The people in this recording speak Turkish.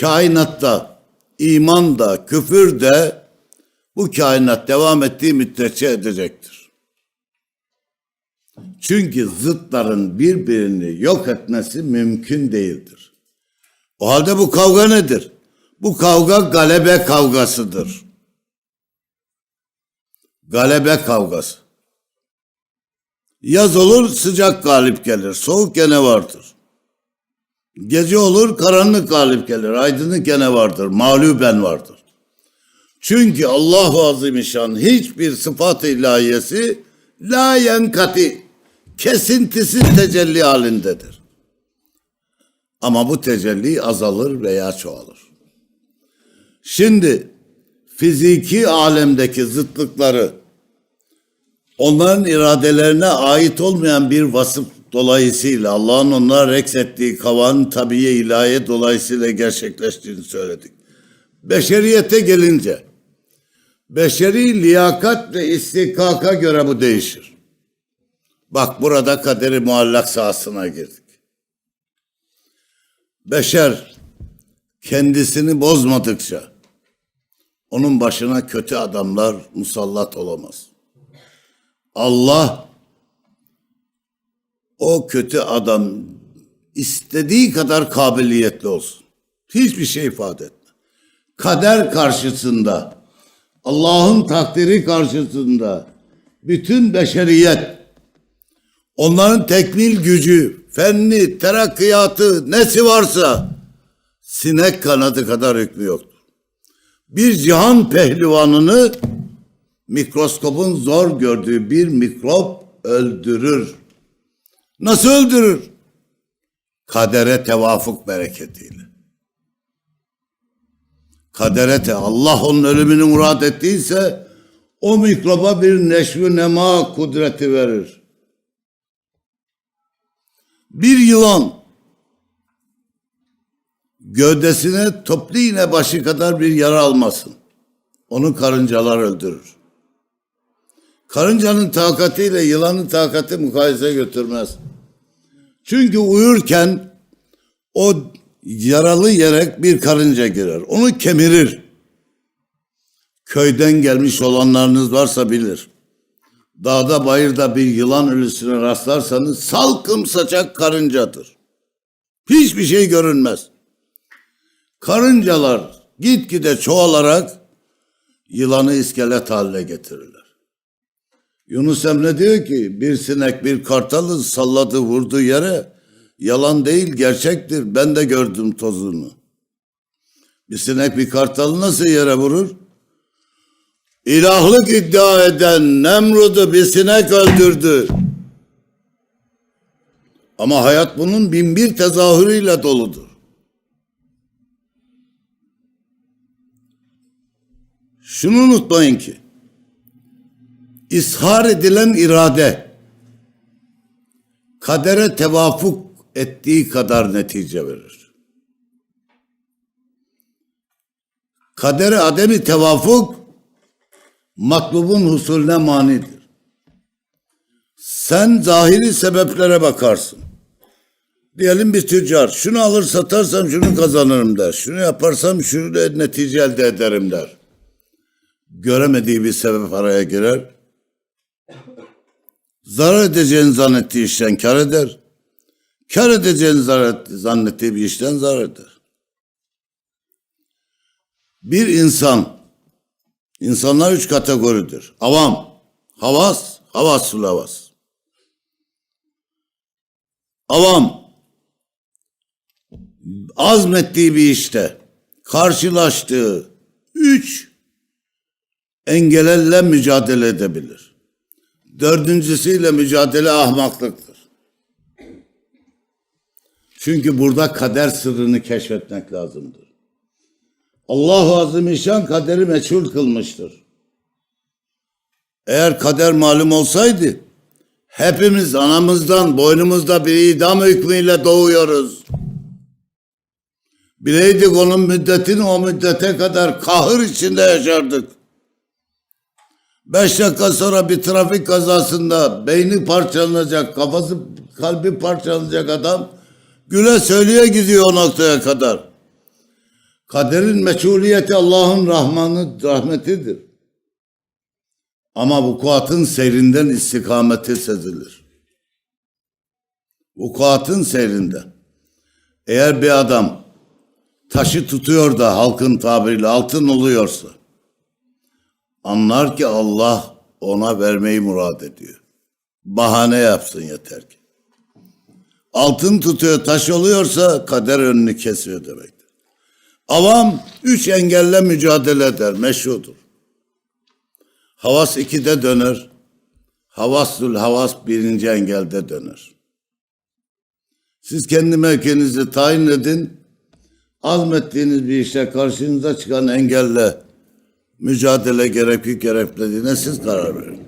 kainatta, iman da, küfür de bu kainat devam ettiği müddetçe edecektir. Çünkü zıtların birbirini yok etmesi mümkün değildir. O halde bu kavga nedir? Bu kavga galebe kavgasıdır. Galebe kavgası. Yaz olur sıcak galip gelir. Soğuk gene vardır. Gece olur karanlık galip gelir. Aydınlık gene vardır. Mağluben vardır. Çünkü Allahu Azimüşşan hiçbir sıfat ilahiyesi la yenkati kesintisiz tecelli halindedir. Ama bu tecelli azalır veya çoğalır. Şimdi fiziki alemdeki zıtlıkları onların iradelerine ait olmayan bir vasıf dolayısıyla Allah'ın onlara reks ettiği kavan tabiye ilahiye dolayısıyla gerçekleştiğini söyledik. Beşeriyete gelince beşeri liyakat ve istikaka göre bu değişir. Bak burada kaderi muallak sahasına girdik. Beşer kendisini bozmadıkça onun başına kötü adamlar musallat olamaz. Allah o kötü adam istediği kadar kabiliyetli olsun. Hiçbir şey ifade etme. Kader karşısında, Allah'ın takdiri karşısında bütün beşeriyet, onların tekmil gücü, fenni, terakkiyatı, nesi varsa sinek kanadı kadar hükmü yoktur. Bir cihan pehlivanını mikroskopun zor gördüğü bir mikrop öldürür. Nasıl öldürür? Kadere tevafuk bereketiyle. Kadere te Allah onun ölümünü murad ettiyse o mikroba bir neşvi nema kudreti verir. Bir yılan gövdesine toplu iğne başı kadar bir yara almasın. Onu karıncalar öldürür. Karıncanın takatiyle yılanın takati mukayese götürmez. Çünkü uyurken o yaralı yere bir karınca girer. Onu kemirir. Köyden gelmiş olanlarınız varsa bilir. Dağda bayırda bir yılan ölüsüne rastlarsanız salkım saçak karıncadır. Hiçbir şey görünmez. Karıncalar gitgide çoğalarak yılanı iskelet haline getirirler. Yunus Emre diyor ki bir sinek bir kartalı salladı vurdu yere yalan değil gerçektir ben de gördüm tozunu. Bir sinek bir kartalı nasıl yere vurur? İlahlık iddia eden Nemrud'u bir sinek öldürdü. Ama hayat bunun bin bir tezahürüyle doludur. Şunu unutmayın ki ishar edilen irade kadere tevafuk ettiği kadar netice verir. Kadere ademi tevafuk matlubun husulüne manidir. Sen zahiri sebeplere bakarsın. Diyelim bir tüccar şunu alır satarsam şunu kazanırım der. Şunu yaparsam şunu da netice elde ederim der. Göremediği bir sebep araya girer. Zarar edeceğini zannettiği işten kar eder. Kar edeceğini zarar, zannettiği bir işten zarar eder. Bir insan, insanlar üç kategoridir. Avam, havas, havasül havas. Avam, azmettiği bir işte karşılaştığı üç engellerle mücadele edebilir. Dördüncüsüyle mücadele ahmaklıktır. Çünkü burada kader sırrını keşfetmek lazımdır. Allahu Azimüşşan kaderi meçhul kılmıştır. Eğer kader malum olsaydı hepimiz anamızdan boynumuzda bir idam hükmüyle doğuyoruz. Bileydik onun müddetini o müddete kadar kahır içinde yaşardık. Beş dakika sonra bir trafik kazasında beyni parçalanacak, kafası, kalbi parçalanacak adam güle söyleye gidiyor o noktaya kadar. Kaderin meçhuliyeti Allah'ın rahmanı, rahmetidir. Ama vukuatın seyrinden istikameti sezilir. Vukuatın seyrinde. Eğer bir adam taşı tutuyor da halkın tabiriyle altın oluyorsa anlar ki Allah ona vermeyi murad ediyor. Bahane yapsın yeter ki. Altın tutuyor taş oluyorsa kader önünü kesiyor demektir. Avam üç engelle mücadele eder, meşrudur. Havas ikide döner. Havasül havas birinci engelde döner. Siz kendi mevkinizi tayin edin. Azmettiğiniz bir işte karşınıza çıkan engelle mücadele gerekli gereklediğine siz karar verin.